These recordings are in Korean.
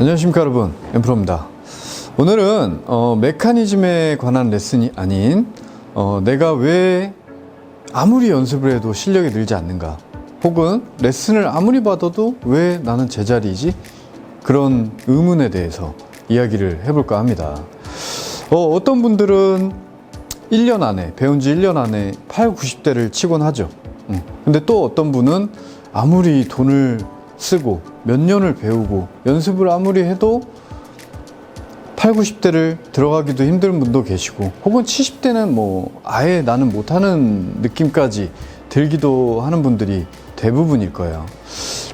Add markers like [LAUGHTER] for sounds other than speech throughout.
안녕하십니까 여러분. 엠프로입니다. 오늘은 어, 메커니즘에 관한 레슨이 아닌 어, 내가 왜 아무리 연습을 해도 실력이 늘지 않는가 혹은 레슨을 아무리 받아도 왜 나는 제자리이지? 그런 의문에 대해서 이야기를 해볼까 합니다. 어, 어떤 분들은 1년 안에 배운 지 1년 안에 8, 90대를 치곤 하죠. 음. 근데 또 어떤 분은 아무리 돈을 쓰고 몇 년을 배우고 연습을 아무리 해도 8, 90대를 들어가기도 힘든 분도 계시고 혹은 70대는 뭐 아예 나는 못하는 느낌까지 들기도 하는 분들이 대부분일 거예요.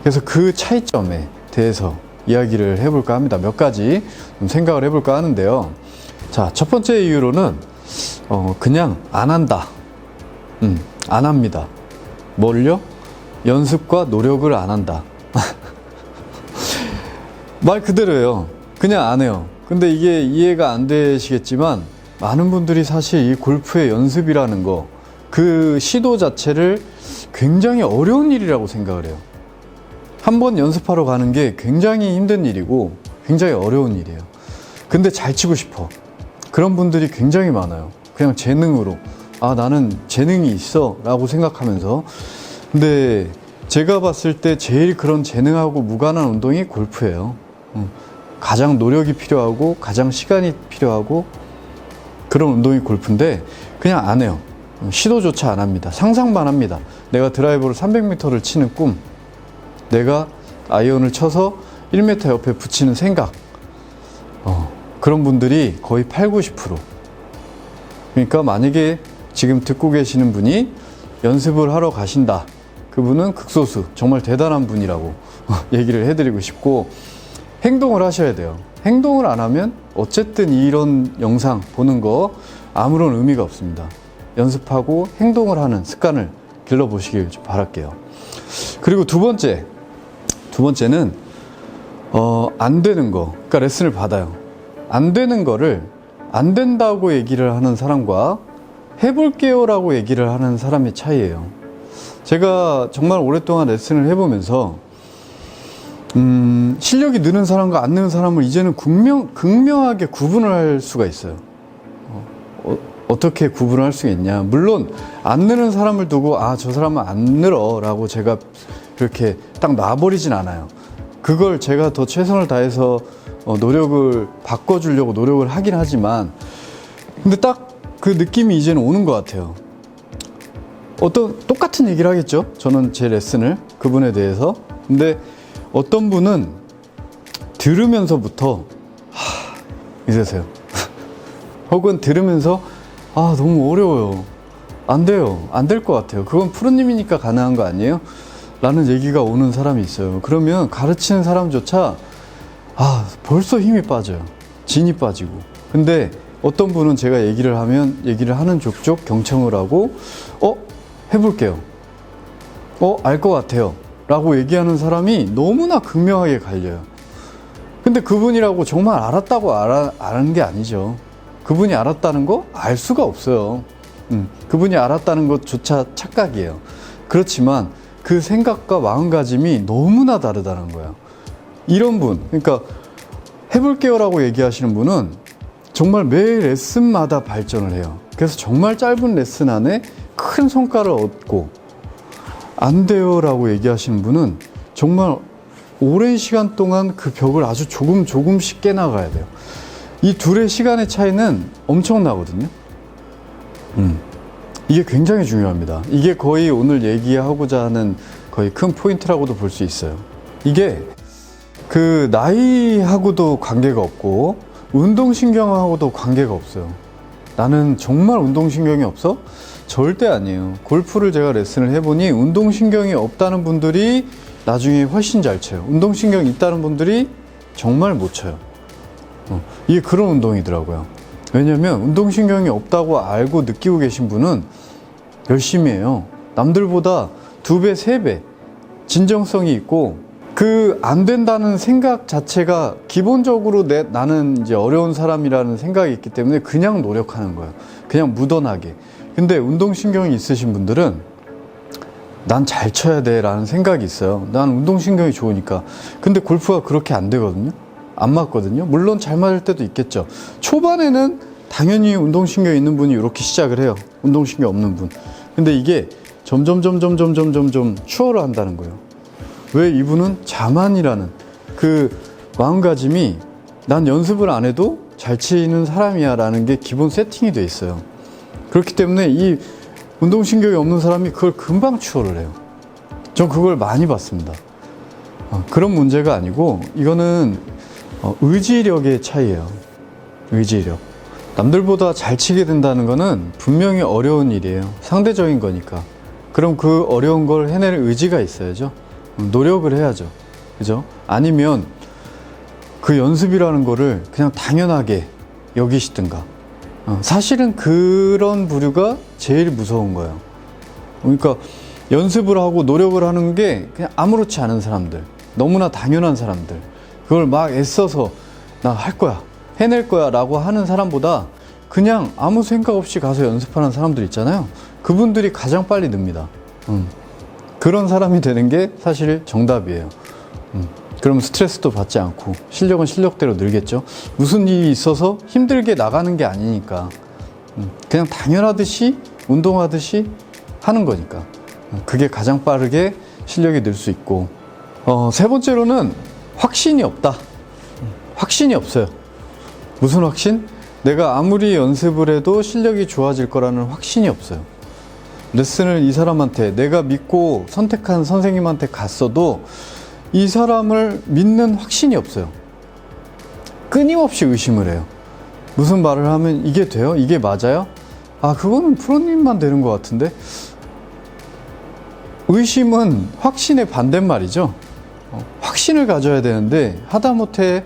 그래서 그 차이점에 대해서 이야기를 해볼까 합니다. 몇 가지 좀 생각을 해볼까 하는데요. 자, 첫 번째 이유로는 어, 그냥 안 한다. 음, 안 합니다. 뭘요? 연습과 노력을 안 한다. [LAUGHS] 말 그대로예요. 그냥 안 해요. 근데 이게 이해가 안 되시겠지만 많은 분들이 사실 이 골프의 연습이라는 거, 그 시도 자체를 굉장히 어려운 일이라고 생각을 해요. 한 번 연습하러 가는 게 굉장히 힘든 일이고 굉장히 어려운 일이에요. 근데 잘 치고 싶어. 그런 분들이 굉장히 많아요. 그냥 재능으로. 아, 나는 재능이 있어. 라고 생각하면서. 근데 제가 봤을 때 제일 그런 재능하고 무관한 운동이 골프예요. 음, 가장 노력이 필요하고 가장 시간이 필요하고 그런 운동이 골프인데 그냥 안 해요. 음, 시도조차 안 합니다. 상상만 합니다. 내가 드라이버를 300m를 치는 꿈, 내가 아이언을 쳐서 1m 옆에 붙이는 생각, 어, 그런 분들이 거의 8, 90%. 그러니까 만약에 지금 듣고 계시는 분이 연습을 하러 가신다. 그분은 극소수, 정말 대단한 분이라고 [LAUGHS] 얘기를 해드리고 싶고, 행동을 하셔야 돼요. 행동을 안 하면 어쨌든 이런 영상 보는 거 아무런 의미가 없습니다. 연습하고 행동을 하는 습관을 길러보시길 바랄게요. 그리고 두 번째, 두 번째는 어, 안 되는 거, 그러니까 레슨을 받아요. 안 되는 거를 안 된다고 얘기를 하는 사람과 해볼게요라고 얘기를 하는 사람의 차이예요. 제가 정말 오랫동안 레슨을 해보면서 음, 실력이 느는 사람과 안 느는 사람을 이제는 극명, 극명하게 구분을 할 수가 있어요. 어, 어, 떻게 구분을 할 수 있냐. 물론, 안 느는 사람을 두고, 아, 저 사람은 안 늘어. 라고 제가 그렇게 딱 놔버리진 않아요. 그걸 제가 더 최선을 다해서 어, 노력을 바꿔주려고 노력을 하긴 하지만, 근데 딱 그 느낌이 이제는 오는 것 같아요. 어떤, 똑같은 얘기를 하겠죠. 저는 제 레슨을, 그분에 대해서. 근데 어떤 분은 들으면서부터 하, 이러세요. [LAUGHS] 혹은 들으면서 아 너무 어려워요. 안 돼요. 안 될 것 같아요. 그건 프로님이니까 가능한 거 아니에요? 라는 얘기가 오는 사람이 있어요. 그러면 가르치는 사람조차 아 벌써 힘이 빠져요. 진이 빠지고. 근데 어떤 분은 제가 얘기를 하면 얘기를 하는 족족 경청을 하고 어 해볼게요. 어 알 것 같아요. 라고 얘기하는 사람이 너무나 극명하게 갈려요. 근데 그분이라고 정말 알았다고 알아, 아는 게 아니죠. 그분이 알았다는 거 알 수가 없어요. 음, 그분이 알았다는 것조차 착각이에요. 그렇지만 그 생각과 마음가짐이 너무나 다르다는 거예요. 이런 분, 그러니까 해볼게요 라고 얘기하시는 분은 정말 매 레슨마다 발전을 해요. 그래서 정말 짧은 레슨 안에 큰 성과를 얻고 안 돼요라고 얘기하시는 분은 정말 오랜 시간 동안 그 벽을 아주 조금 조금씩 깨나가야 돼요. 이 둘의 시간의 차이는 엄청나거든요. 음. 이게 굉장히 중요합니다. 이게 거의 오늘 얘기하고자 하는 거의 큰 포인트라고도 볼 수 있어요. 이게 그 나이하고도 관계가 없고 운동신경하고도 관계가 없어요. 나는 정말 운동신경이 없어? 절대 아니에요. 골프를 제가 레슨을 해보니 운동신경이 없다는 분들이 나중에 훨씬 잘 쳐요. 운동신경이 있다는 분들이 정말 못 쳐요. 어, 이게 그런 운동이더라고요. 왜냐면 운동신경이 없다고 알고 느끼고 계신 분은 열심히 해요. 남들보다 두 배, 세 배 진정성이 있고 그 안 된다는 생각 자체가 기본적으로 내, 나는 이제 어려운 사람이라는 생각이 있기 때문에 그냥 노력하는 거예요. 그냥 무던하게. 근데 운동신경이 있으신 분들은 난 잘 쳐야 돼 라는 생각이 있어요. 난 운동신경이 좋으니까. 근데 골프가 그렇게 안 되거든요. 안 맞거든요. 물론 잘 맞을 때도 있겠죠. 초반에는 당연히 운동신경 있는 분이 이렇게 시작을 해요. 운동신경 없는 분. 근데 이게 점점 점점 점점 점점 추월을 한다는 거예요. 왜 이분은 자만이라는 그 마음가짐이 난 연습을 안 해도 잘 치는 사람이야 라는 게 기본 세팅이 돼 있어요. 그렇기 때문에 이 운동신경이 없는 사람이 그걸 금방 추월을 해요. 전 그걸 많이 봤습니다. 어, 그런 문제가 아니고 이거는 어, 의지력의 차이예요. 의지력. 남들보다 잘 치게 된다는 거는 분명히 어려운 일이에요. 상대적인 거니까. 그럼 그 어려운 걸 해낼 의지가 있어야죠. 음, 노력을 해야죠. 그죠? 아니면 그 연습이라는 거를 그냥 당연하게 여기시든가. 어, 사실은 그런 부류가 제일 무서운 거예요. 그러니까 연습을 하고 노력을 하는 게 그냥 아무렇지 않은 사람들, 너무나 당연한 사람들, 그걸 막 애써서 나 할 거야, 해낼 거야 라고 하는 사람보다 그냥 아무 생각 없이 가서 연습하는 사람들 있잖아요. 그분들이 가장 빨리 늡니다. 음. 그런 사람이 되는 게 사실 정답이에요. 음. 그럼 스트레스도 받지 않고 실력은 실력대로 늘겠죠. 무슨 일이 있어서 힘들게 나가는 게 아니니까 음. 그냥 당연하듯이 운동하듯이 하는 거니까 음. 그게 가장 빠르게 실력이 늘 수 있고 어, 세 번째로는 확신이 없다. 음. 확신이 없어요. 무슨 확신? 내가 아무리 연습을 해도 실력이 좋아질 거라는 확신이 없어요. 레슨을 이 사람한테 내가 믿고 선택한 선생님한테 갔어도 이 사람을 믿는 확신이 없어요. 끊임없이 의심을 해요. 무슨 말을 하면 이게 돼요? 이게 맞아요? 아, 그거는 프로님만 되는 것 같은데? 의심은 확신의 반대말이죠. 어, 확신을 가져야 되는데 하다못해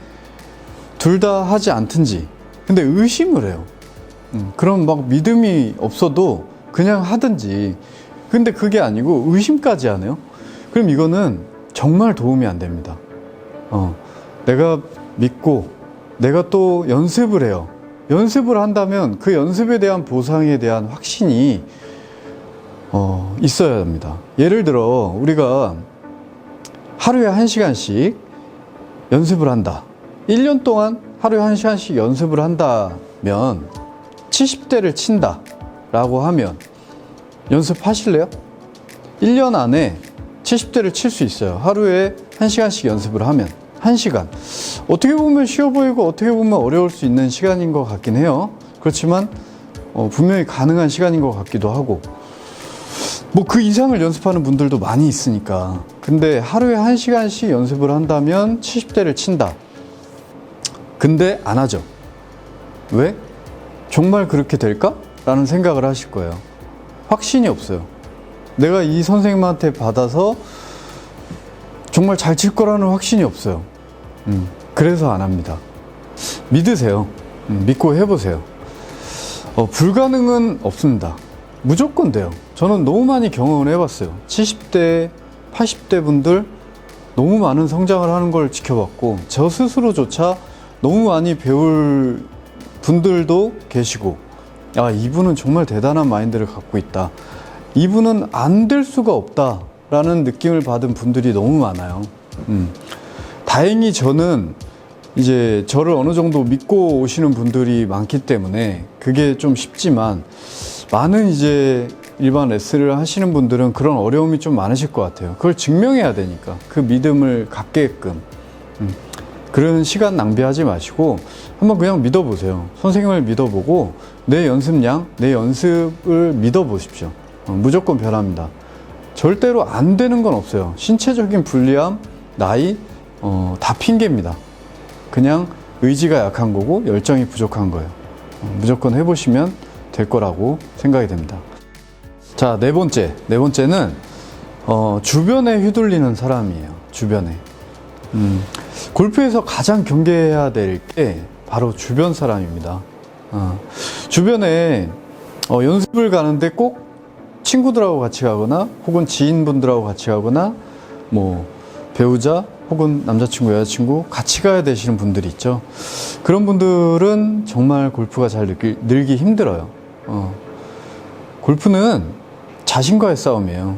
둘 다 하지 않든지 근데 의심을 해요. 음, 그럼 막 믿음이 없어도 그냥 하든지. 근데 그게 아니고 의심까지 하네요. 그럼 이거는 정말 도움이 안 됩니다. 어, 내가 믿고 내가 또 연습을 해요. 연습을 한다면 그 연습에 대한 보상에 대한 확신이 어, 있어야 합니다. 예를 들어 우리가 하루에 한 시간씩 연습을 한다. 1년 동안 하루에 한 시간씩 연습을 한다면 70대를 친다. 라고 하면 연습하실래요? 1년 안에 70대를 칠 수 있어요. 하루에 1시간씩 연습을 하면. 1시간. 어떻게 보면 쉬워 보이고 어떻게 보면 어려울 수 있는 시간인 것 같긴 해요. 그렇지만 어, 분명히 가능한 시간인 것 같기도 하고. 뭐 그 이상을 연습하는 분들도 많이 있으니까. 근데 하루에 1시간씩 연습을 한다면 70대를 친다. 근데 안 하죠. 왜? 정말 그렇게 될까? 라는 생각을 하실 거예요. 확신이 없어요. 내가 이 선생님한테 받아서 정말 잘 칠 거라는 확신이 없어요. 음, 그래서 안 합니다. 믿으세요. 음, 믿고 해보세요. 어, 불가능은 없습니다. 무조건 돼요. 저는 너무 많이 경험을 해봤어요. 70대, 80대 분들 너무 많은 성장을 하는 걸 지켜봤고, 저 스스로조차 너무 많이 배울 분들도 계시고, 아, 이분은 정말 대단한 마인드를 갖고 있다. 이분은 안 될 수가 없다. 라는 느낌을 받은 분들이 너무 많아요. 음. 다행히 저는 이제 저를 어느 정도 믿고 오시는 분들이 많기 때문에 그게 좀 쉽지만 많은 이제 일반 레슨을 하시는 분들은 그런 어려움이 좀 많으실 것 같아요. 그걸 증명해야 되니까 그 믿음을 갖게끔 음. 그런 시간 낭비하지 마시고 한번 그냥 믿어보세요. 선생님을 믿어보고 내 연습량, 내 연습을 믿어보십시오. 어, 무조건 변합니다. 절대로 안 되는 건 없어요. 신체적인 불리함, 나이, 어, 다 핑계입니다. 그냥 의지가 약한 거고 열정이 부족한 거예요. 어, 무조건 해보시면 될 거라고 생각이 됩니다. 자, 네 번째. 네 번째는, 어, 주변에 휘둘리는 사람이에요. 주변에. 음, 골프에서 가장 경계해야 될 게 바로 주변 사람입니다. 어, 주변에 어, 연습을 가는데 꼭 친구들하고 같이 가거나 혹은 지인분들하고 같이 가거나 뭐 배우자 혹은 남자친구 여자친구 같이 가야 되시는 분들이 있죠. 그런 분들은 정말 골프가 잘 늘기, 늘기 힘들어요. 어. 골프는 자신과의 싸움이에요.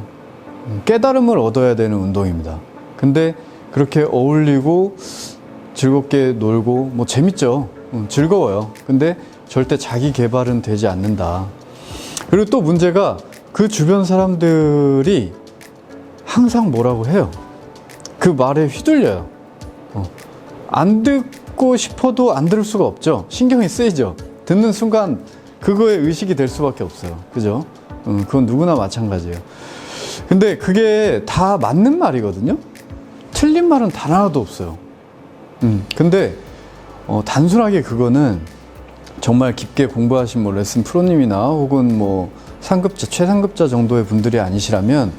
깨달음을 얻어야 되는 운동입니다. 근데 그렇게 어울리고 즐겁게 놀고 뭐 재밌죠. 음, 즐거워요. 근데 절대 자기 개발은 되지 않는다. 그리고 또 문제가 그 주변 사람들이 항상 뭐라고 해요. 그 말에 휘둘려요. 어. 안 듣고 싶어도 안 들을 수가 없죠. 신경이 쓰이죠. 듣는 순간 그거에 의식이 될 수밖에 없어요. 그죠? 음, 그건 누구나 마찬가지예요. 근데 그게 다 맞는 말이거든요. 틀린 말은 단 하나도 없어요. 음, 근데 어, 단순하게 그거는 정말 깊게 공부하신 뭐 레슨 프로님이나 혹은 뭐 상급자, 최상급자 정도의 분들이 아니시라면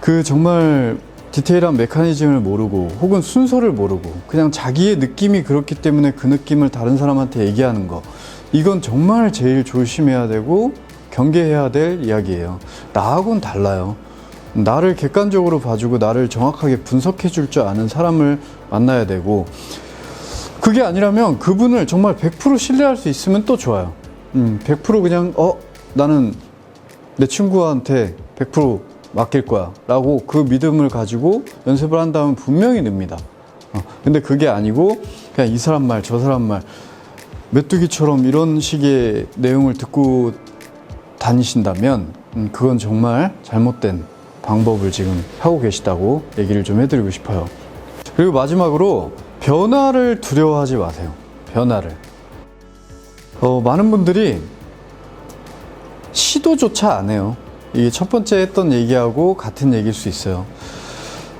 그 정말 디테일한 메커니즘을 모르고 혹은 순서를 모르고 그냥 자기의 느낌이 그렇기 때문에 그 느낌을 다른 사람한테 얘기하는 거 이건 정말 제일 조심해야 되고 경계해야 될 이야기예요. 나하고는 달라요. 나를 객관적으로 봐주고 나를 정확하게 분석해 줄 줄 아는 사람을 만나야 되고 그게 아니라면 그분을 정말 100% 신뢰할 수 있으면 또 좋아요. 음, 100% 그냥 어 나는 내 친구한테 100% 맡길 거야 라고 그 믿음을 가지고 연습을 한다면 분명히 늡니다. 어, 근데 그게 아니고 그냥 이 사람 말 저 사람 말 메뚜기처럼 이런 식의 내용을 듣고 다니신다면 음, 그건 정말 잘못된 방법을 지금 하고 계시다고 얘기를 좀 해드리고 싶어요. 그리고 마지막으로 변화를 두려워하지 마세요. 변화를. 어, 많은 분들이 시도조차 안 해요. 이게 첫 번째 했던 얘기하고 같은 얘기일 수 있어요.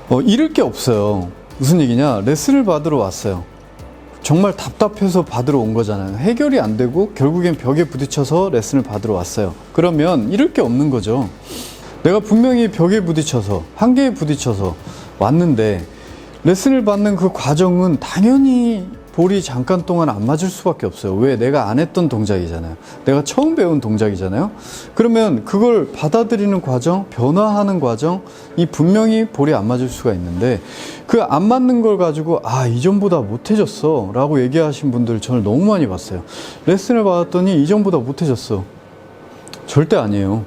어, 잃을 게 없어요. 무슨 얘기냐? 레슨을 받으러 왔어요. 정말 답답해서 받으러 온 거잖아요. 해결이 안 되고 결국엔 벽에 부딪혀서 레슨을 받으러 왔어요. 그러면 잃을 게 없는 거죠. 내가 분명히 벽에 부딪혀서 한계에 부딪혀서 왔는데 레슨을 받는 그 과정은 당연히 볼이 잠깐 동안 안 맞을 수밖에 없어요. 왜? 내가 안 했던 동작이잖아요. 내가 처음 배운 동작이잖아요. 그러면 그걸 받아들이는 과정, 변화하는 과정, 이 분명히 볼이 안 맞을 수가 있는데 그 안 맞는 걸 가지고 아, 이전보다 못해졌어. 라고 얘기하신 분들 저를 너무 많이 봤어요. 레슨을 받았더니 이전보다 못해졌어. 절대 아니에요.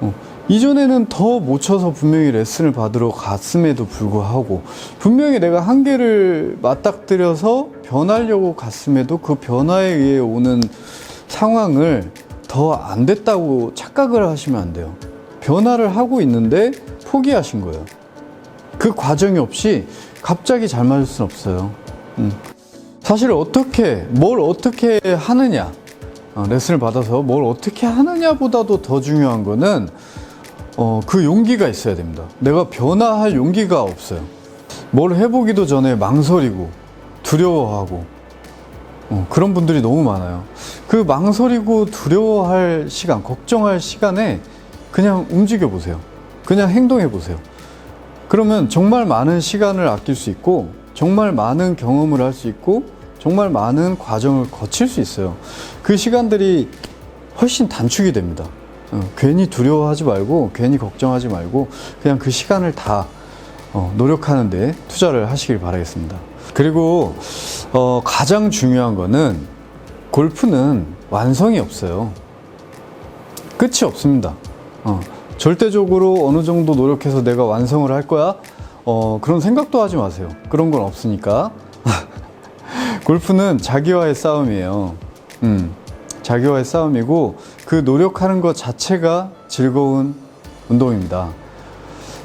어. 이전에는 더 못 쳐서 분명히 레슨을 받으러 갔음에도 불구하고 분명히 내가 한계를 맞닥뜨려서 변하려고 갔음에도 그 변화에 의해 오는 상황을 더 안 됐다고 착각을 하시면 안 돼요. 변화를 하고 있는데 포기하신 거예요. 그 과정이 없이 갑자기 잘 맞을 수는 없어요. 음. 사실 어떻게, 뭘 어떻게 하느냐, 어, 레슨을 받아서 뭘 어떻게 하느냐보다도 더 중요한 거는 어, 그 용기가 있어야 됩니다. 내가 변화할 용기가 없어요. 뭘 해보기도 전에 망설이고 두려워하고 어, 그런 분들이 너무 많아요. 그 망설이고 두려워할 시간, 걱정할 시간에 그냥 움직여 보세요. 그냥 행동해 보세요. 그러면 정말 많은 시간을 아낄 수 있고 정말 많은 경험을 할 수 있고 정말 많은 과정을 거칠 수 있어요. 그 시간들이 훨씬 단축이 됩니다. 어, 괜히 두려워하지 말고 괜히 걱정하지 말고 그냥 그 시간을 다 어, 노력하는데 투자를 하시길 바라겠습니다. 그리고 어, 가장 중요한 거는 골프는 완성이 없어요. 끝이 없습니다. 어, 절대적으로 어느 정도 노력해서 내가 완성을 할 거야. 어, 그런 생각도 하지 마세요. 그런 건 없으니까. [LAUGHS] 골프는 자기와의 싸움이에요. 음. 자기와의 싸움이고 그 노력하는 것 자체가 즐거운 운동입니다.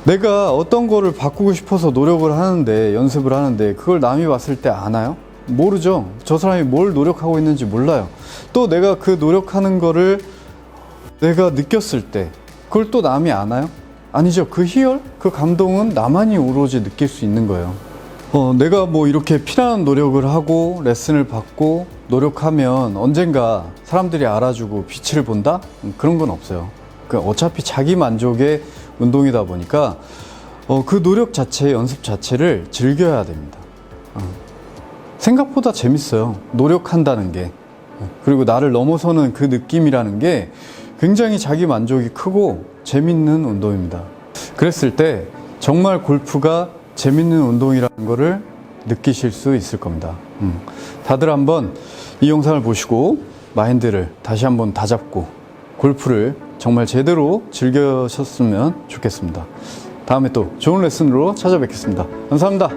내가 어떤 거를 바꾸고 싶어서 노력을 하는데 연습을 하는데 그걸 남이 봤을 때 아나요? 모르죠. 저 사람이 뭘 노력하고 있는지 몰라요. 또 내가 그 노력하는 거를 내가 느꼈을 때 그걸 또 남이 아나요? 아니죠. 그 희열, 그 감동은 나만이 오로지 느낄 수 있는 거예요. 어, 내가 뭐 이렇게 피나는 노력을 하고 레슨을 받고 노력하면 언젠가 사람들이 알아주고 빛을 본다? 음, 그런 건 없어요. 그 어차피 자기 만족의 운동이다 보니까 어, 그 노력 자체, 연습 자체를 즐겨야 됩니다. 어. 생각보다 재밌어요. 노력한다는 게. 어, 그리고 나를 넘어서는 그 느낌이라는 게 굉장히 자기 만족이 크고 재밌는 운동입니다. 그랬을 때 정말 골프가 재밌는 운동이라는 거를 느끼실 수 있을 겁니다. 음. 다들 한번 이 영상을 보시고 마인드를 다시 한번 다잡고 골프를 정말 제대로 즐겨셨으면 좋겠습니다. 다음에 또 좋은 레슨으로 찾아뵙겠습니다. 감사합니다.